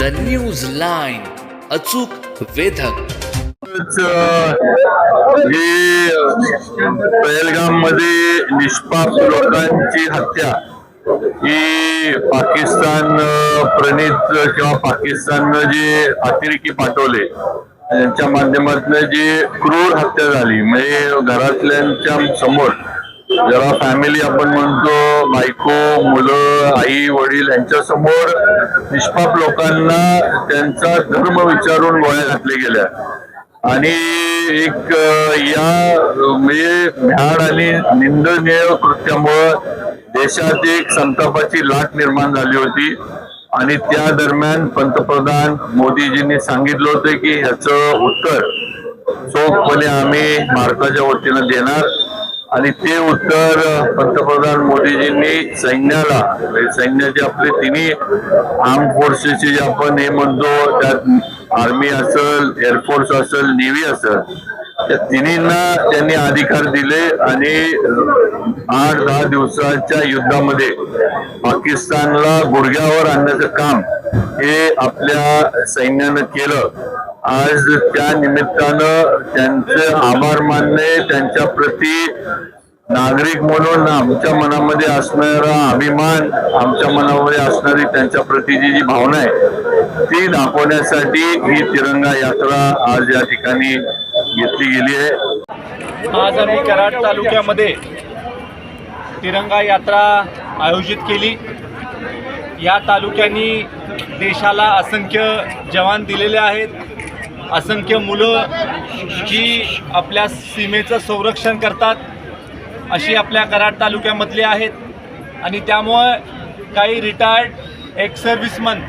The news line अचूक वेधक. पहलगाममध्ये निष्पाप लोकांची हत्या. ही पाकिस्तान प्रणित किंवा पाकिस्ताननं जे अतिरेकी पाठवले त्यांच्या माध्यमातून जी क्रूर हत्या झाली म्हणजे घरातल्यांच्या समोर ज्याला फॅमिली आपण म्हणतो बायको मुलं आई वडील यांच्या समोर निष्पाप लोकांना त्यांचा धर्म विचारून गोळ्या घातल्या गेल्या. आणि एक या म्हणजे भ्याड आणि निंदनीय कृत्यामुळं देशात एक संतापाची लाट निर्माण झाली होती. आणि त्या दरम्यान पंतप्रधान मोदीजींनी सांगितलं होतं की ह्याचं उत्तर चोखपणे आम्ही भारताच्या वतीनं देणार. आणि ते उत्तर पंतप्रधान मोदीजींनी सैन्याला म्हणजे सैन्याचे आपले तिन्ही आर्म फोर्सेसचे जे आपण हे म्हणतो त्यात आर्मी असेल एअरफोर्स असेल नेव्ही असेल त्या तिन्हींना त्यांनी अधिकार दिले आणि आठ दहा दिवसाच्या युद्धामध्ये पाकिस्तानला गुडघ्यावर आणण्याचं काम हे आपल्या सैन्यानं केलं. आज त्या निमित्तानं त्यांचे आभार मानणे त्यांच्या प्रती नागरिक म्हणून आमच्या मनामध्ये असणारा अभिमान आमच्या मनामध्ये असणारी त्यांच्या प्रतीची जी भावना आहे ती दाखवण्यासाठी ही तिरंगा यात्रा आज या ठिकाणी घेतली गेली आहे. आज आम्ही कराड तालुक्यामध्ये तिरंगा यात्रा आयोजित केली. या तालुक्यांनी देशाला असंख्य जवान दिलेले आहेत. असंख्य मुलं जी आपल्या सीमेचं संरक्षण करतात अशी आपल्या कराड तालुक्यामधली आहेत. आणि त्यामुळं काही रिटायर्ड एक्स सर्व्हिसमन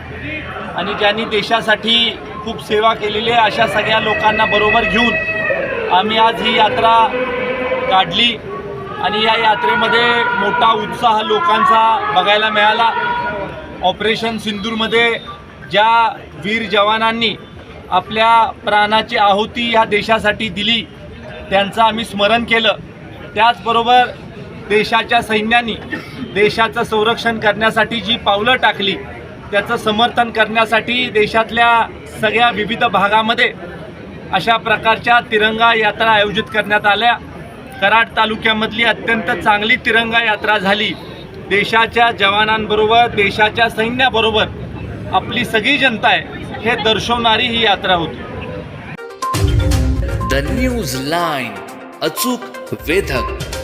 आणि ज्यांनी देशासाठी खूप सेवा केलेली आहे अशा सगळ्या लोकांना बरोबर घेऊन आम्ही आज ही यात्रा काढली. आणि या यात्रेमध्ये मोठा उत्साह लोकांचा बघायला मिळाला. ऑपरेशन सिंदूरमध्ये ज्या वीर जवानांनी आपल्या प्राणाची आहुती ह्या देशासाठी दिली त्यांचं आम्ही स्मरण केलं. त्याचबरोबर देशाच्या सैन्यानी देशाचं संरक्षण करण्यासाठी जी पावलं टाकली त्याचं समर्थन करण्यासाठी देशातल्या सगळ्या विविध भागामध्ये अशा प्रकारच्या तिरंगा यात्रा आयोजित करण्यात आल्या. कराड तालुक्यामधली अत्यंत चांगली तिरंगा यात्रा झाली. देशाच्या जवानांबरोबर देशाच्या सैन्याबरोबर आपली सगळी जनता आहे. हे दर्शवणारी ही यात्रा होती. द न्यूज लाईन अचूक वेधक.